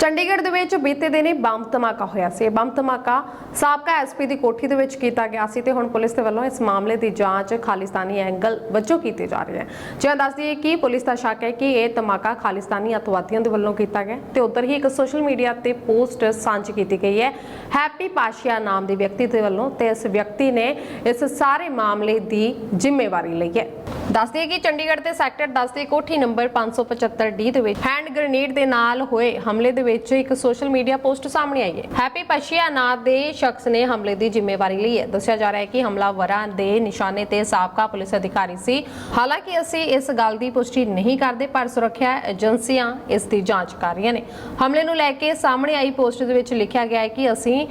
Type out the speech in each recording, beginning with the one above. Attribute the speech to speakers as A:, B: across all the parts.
A: ਚੰਡੀਗੜ੍ਹ ਦੇ ਵਿੱਚ ਬੀਤੇ ਦਿਨੀ ਬੰਬ ਧਮਾਕਾ ਹੋਇਆ ਸੀ। ਇਹ ਬੰਬ ਧਮਾਕਾ ਸਾਬਕਾ ਐਸਪੀ ਦੀ ਕੋਠੀ ਦੇ ਵਿੱਚ ਕੀਤਾ ਗਿਆ ਸੀ ਤੇ ਹੁਣ ਪੁਲਿਸ ਦੇ ਵੱਲੋਂ ਇਸ ਮਾਮਲੇ ਦੀ ਜਾਂਚ ਖਾਲਿਸਤਾਨੀ ਐਂਗਲ ਵਜੋਂ ਕੀਤੀ ਜਾ ਰਹੀ ਹੈ। ਜਿਵੇਂ ਦੱਸ ਦਈਏ ਕਿ ਪੁਲਿਸ ਦਾ ਸ਼ੱਕ ਹੈ ਕਿ ਇਹ ਧਮਾਕਾ ਖਾਲਿਸਤਾਨੀ ਅਤਵਾਦੀਆਂ ਦੇ ਵੱਲੋਂ ਕੀਤਾ ਗਿਆ ਤੇ ਉੱਧਰ ਹੀ ਇੱਕ ਸੋਸ਼ਲ ਮੀਡੀਆ ਤੇ ਪੋਸਟ ਸਾਂਝੀ ਕੀਤੀ ਗਈ ਹੈ। ਹੈਪੀ ਪਾਸ਼ੀਆ ਨਾਮ ਦੇ ਵਿਅਕਤੀ ਦੇ ਵੱਲੋਂ ਤੇ ਇਸ ਵਿਅਕਤੀ ਨੇ ਇਸ ਸਾਰੇ ਮਾਮਲੇ ਦੀ ਜ਼ਿੰਮੇਵਾਰੀ ਲਈ ਹੈ। ਦੱਸ ਦਈਏ ਕਿ ਚੰਡੀਗੜ੍ਹ ਦੇ ਸੈਕਟਰ 10 ਦੀ ਕੋਠੀ ਨੰਬਰ 575 ਡੀ ਦੇ ਵਿੱਚ ਹੈਂਡ ਗ੍ਰੇਨੇਡ ਦੇ ਨਾਲ ਹੋਏ ਹਮਲੇ ਦੇ ਵਿੱਚ ਇੱਕ ਸੋਸ਼ਲ ਮੀਡੀਆ ਪੋਸਟ ਸਾਹਮਣੇ ਆਈ ਹੈ। ਹੈਪੀ ਪਸ਼ੀਆ ਨਾਂ ਦੇ ਸ਼ਖਸ ਨੇ ਹਮਲੇ ਦੀ ਜ਼ਿੰਮੇਵਾਰੀ ਲਈ ਹੈ। ਦੱਸਿਆ ਜਾ ਰਿਹਾ ਹੈ ਕਿ ਹਮਲਾਵਰਾਂ ਦੇ ਨਿਸ਼ਾਨੇ ਤੇ ਸਾਬਕਾ ਪੁਲਿਸ ਅਧਿਕਾਰੀ ਸੀ। ਹਾਲਾਂਕਿ ਅਸੀਂ ਇਸ ਗੱਲ ਦੀ ਪੁਸ਼ਟੀ ਨਹੀਂ ਕਰਦੇ, ਪਰ ਸੁਰੱਖਿਆ ਏਜੰਸੀਆਂ ਇਸ ਦੀ ਜਾਂਚ ਕਰ ਰਹੀਆਂ ਨੇ। ਹਮਲੇ ਨੂੰ ਲੈ ਕੇ ਸਾਹਮਣੇ ਆਈ ਪੋਸਟ ਦੇ ਵਿੱਚ ਲਿਖਿਆ ਗਿਆ ਹੈ ਕਿ ਅਸੀਂ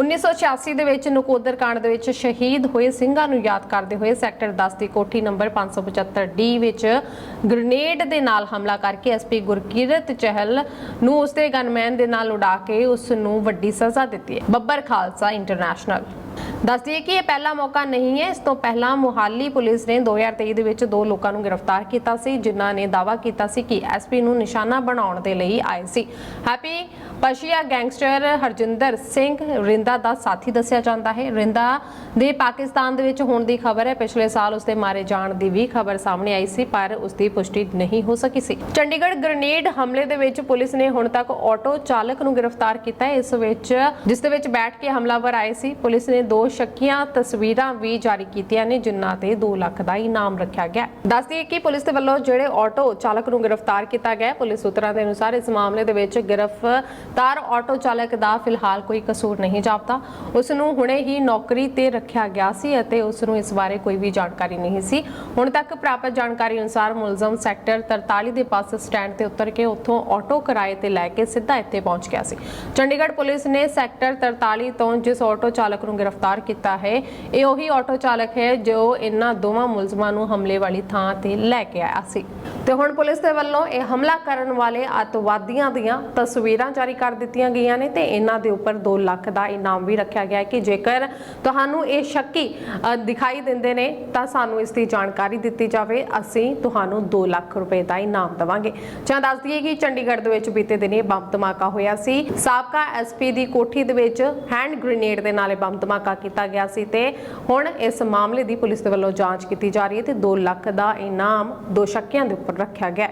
A: 1986 ਦੇ ਵਿੱਚ ਨਕੋਦਰ ਕਾਂਡ ਦੇ ਵਿੱਚ ਸ਼ਹੀਦ ਹੋਏ ਸਿੰਘਾਂ ਨੂੰ ਯਾਦ ਕਰਦੇ ਹੋਏ ਸੈਕਟਰ 10 ਦੀ ਕੋਠੀ ਨੰਬਰ 575 ਡੀ ਵਿੱਚ ਗ੍ਰੇਨੇਡ ਦੇ ਨਾਲ ਹਮਲਾ ਕਰਕੇ ਐਸਪੀ ਗੁਰਕੀਰਤ ਚਹਿਲ ਨੂੰ ਉਸਦੇ ਗਨਮੈਨ ਦੇ ਨਾਲ ਉਡਾ ਕੇ ਉਸ ਨੂੰ ਵੱਡੀ ਸਜ਼ਾ ਦਿੱਤੀ ਹੈ। ਬੱਬਰ ਖਾਲਸਾ ਇੰਟਰਨੈਸ਼ਨਲ। ਦੱਸ ਦਈਏ ਕਿ ਇਹ ਪਹਿਲਾ ਮੌਕਾ ਨਹੀਂ ਹੈ। ਇਸ ਤੋਂ ਪਹਿਲਾਂ ਮੁਹਾਲੀ ਪੁਲਿਸ ਨੇ 2023 ਦੇ ਵਿੱਚ ਦੋ ਲੋਕਾਂ ਨੂੰ ਗ੍ਰਿਫਤਾਰ ਕੀਤਾ ਸੀ, ਜਿਨ੍ਹਾਂ ਨੇ ਦਾਅਵਾ ਕੀਤਾ ਸੀ ਕਿ ਐਸਪੀ ਨੂੰ ਨਿਸ਼ਾਨਾ ਬਣਾਉਣ ਦੇ ਲਈ ਆਏ ਸੀ। ਹੈਪੀ ਪਸ਼ੀਆ ਗੈਂਗਸਟਰ ਹਰਜਿੰਦਰ ਸਿੰਘ ਰਿੰਦਾ ਦਾ ਸਾਥੀ ਦੱਸਿਆ ਜਾਂਦਾ ਹੈ। ਰਿੰਦਾ ਦੇ ਪਾਕਿਸਤਾਨ ਦੇ ਵਿੱਚ ਹੋਣ ਦੀ ਖਬਰ ਹੈ। ਪਿਛਲੇ ਸਾਲ ਉਸਦੇ ਮਾਰੇ ਜਾਣ ਦੀ ਵੀ ਖਬਰ ਸਾਹਮਣੇ ਆਈ ਸੀ, ਪਰ ਉਸ ਦੀ ਪੁਸ਼ਟੀ ਨਹੀਂ ਹੋ ਸਕੀ ਸੀ। ਚੰਡੀਗੜ੍ਹ ਗ੍ਰੇਨੇਡ ਹਮਲੇ ਦੇ ਵਿੱਚ ਪੁਲਿਸ ਨੇ ਹੁਣ ਤੱਕ ਆਟੋ ਚਾਲਕ ਨੂੰ ਗ੍ਰਿਫਤਾਰ ਕੀਤਾ ਹੈ। ਇਸ ਵਿੱਚ ਜਿਸ ਦੇ ਵਿੱਚ ਬੈਠ ਕੇ ਹਮਲਾਵਰ ਆਏ ਸੀ, ਪੁਲਿਸ ਨੇ ਦੋ ਸ਼ੱਕੀਆਂ ਤਸਵੀਰਾਂ ਵੀ ਜਾਰੀ ਕੀਤੀਆਂ ਨੇ, ਜਿਨ੍ਹਾਂ ਤੇ 2 ਲੱਖ ਦਾ ਇਨਾਮ ਰੱਖਿਆ ਗਿਆ ਦੱਸਦੀ ਕਿ ਪੁਲਿਸ ਦੇ ਵੱਲੋਂ ਜਿਹੜੇ ਆਟੋ ਚਾਲਕ ਨੂੰ ਗ੍ਰਿਫਤਾਰ ਕੀਤਾ ਗਿਆ ਪੁਲਿਸ ਸੂਤਰਾਂ ਦੇ ਅਨੁਸਾਰ ਇਸ ਮਾਮਲੇ ਦੇ ਵਿੱਚ ਤਾਰ ਆਟੋ ਚਾਲਕ ਦਾ ਫਿਲਹਾਲ ਕੋਈ ਕਸੂਰ ਨਹੀਂ ਜਾਪਦਾ। ਉਸ ਨੂੰ ਹੁਣੇ ਹੀ ਨੌਕਰੀ ਤੇ ਰੱਖਿਆ ਗਿਆ ਸੀ ਅਤੇ ਉਸ ਨੂੰ ਇਸ ਬਾਰੇ ਕੋਈ ਵੀ ਜਾਣਕਾਰੀ ਨਹੀਂ ਸੀ। ਹੁਣ ਤੱਕ ਪ੍ਰਾਪਤ ਜਾਣਕਾਰੀ ਅਨੁਸਾਰ ਮੁਲਜ਼ਮ ਸੈਕਟਰ 43 ਦੇ ਬੱਸ ਸਟੈਂਡ ਤੇ ਉਤਰ ਕੇ ਉੱਥੋਂ ਆਟੋ ਕਿਰਾਏ ਤੇ ਲੈ ਕੇ ਸਿੱਧਾ ਇੱਥੇ ਪਹੁੰਚ ਗਿਆ ਸੀ। ਚੰਡੀਗੜ੍ਹ ਪੁਲਿਸ ਨੇ ਸੈਕਟਰ 43 ਤੋਂ ਜਿਸ ਆਟੋ ਚਾਲਕ ਨੂੰ ਗ੍ਰਿਫਤਾਰ ਕੀਤਾ ਹੈ, ਇਹ ਉਹੀ ਆਟੋ ਚਾਲਕ ਹੈ ਜੋ ਇਹਨਾਂ ਦੋਵਾਂ ਮੁਲਜ਼ਮਾਂ ਨੂੰ ਹਮਲੇ ਵਾਲੀ ਥਾਂ ਤੇ ਲੈ ਕੇ ਆਇਆ ਸੀ। ਤੇ ਹੁਣ ਪੁਲਿਸ ਦੇ ਵੱਲੋਂ ਇਹ ਹਮਲਾ ਕਰਨ ਵਾਲੇ ਅੱਤਵਾਦੀਆਂ ਦੀਆਂ ਤਸਵੀਰਾਂ ਜਾਰੀ ਕਰ ਦਿੱਤੀਆਂ ਗਈਆਂ ਨੇ ਤੇ ਇਹਨਾਂ ਦੇ ਉੱਪਰ 2 ਲੱਖ ਦਾ ਇਨਾਮ ਵੀ ਰੱਖਿਆ ਗਿਆ ਹੈ ਕਿ ਜੇਕਰ ਤੁਹਾਨੂੰ ਇਹ ਸ਼ੱਕੀ ਦਿਖਾਈ ਦਿੰਦੇ ਨੇ, ਤਾਂ ਸਾਨੂੰ ਇਸ ਦੀ ਜਾਣਕਾਰੀ ਦਿੱਤੀ ਜਾਵੇ। ਅਸੀਂ ਤੁਹਾਨੂੰ 2 ਲੱਖ ਰੁਪਏ ਦਾ ਇਨਾਮ ਦੇਵਾਂਗੇ। ਜਾਂ ਦੱਸ ਦਈਏ ਕਿ ਚੰਡੀਗੜ੍ਹ ਦੇ ਵਿੱਚ ਬੀਤੇ ਦਿਨੀ ਇਹ ਬੰਬ ਧਮਾਕਾ ਹੋਇਆ ਸੀ। ਸਾਬਕਾ ਐਸਪੀ ਦੀ ਕੋਠੀ ਦੇ ਵਿੱਚ ਹੈਂਡ ਗ੍ਰੇਨੇਡ ਦੇ ਨਾਲ ਬੰਬ ਧਮਾਕਾ ਕੀਤਾ ਗਿਆ ਸੀ ਤੇ ਹੁਣ ਇਸ ਮਾਮਲੇ ਦੀ ਪੁਲਿਸ ਦੇ ਵੱਲੋਂ ਜਾਂਚ ਕੀਤੀ ਜਾ ਰਹੀ ਹੈ ਤੇ 2 ਲੱਖ ਦਾ ਇਨਾਮ ਦੋ ਸ਼ੱਕੀਆਂ ਦੇ ਉੱਪਰ ਰੱਖਿਆ ਗਿਆ।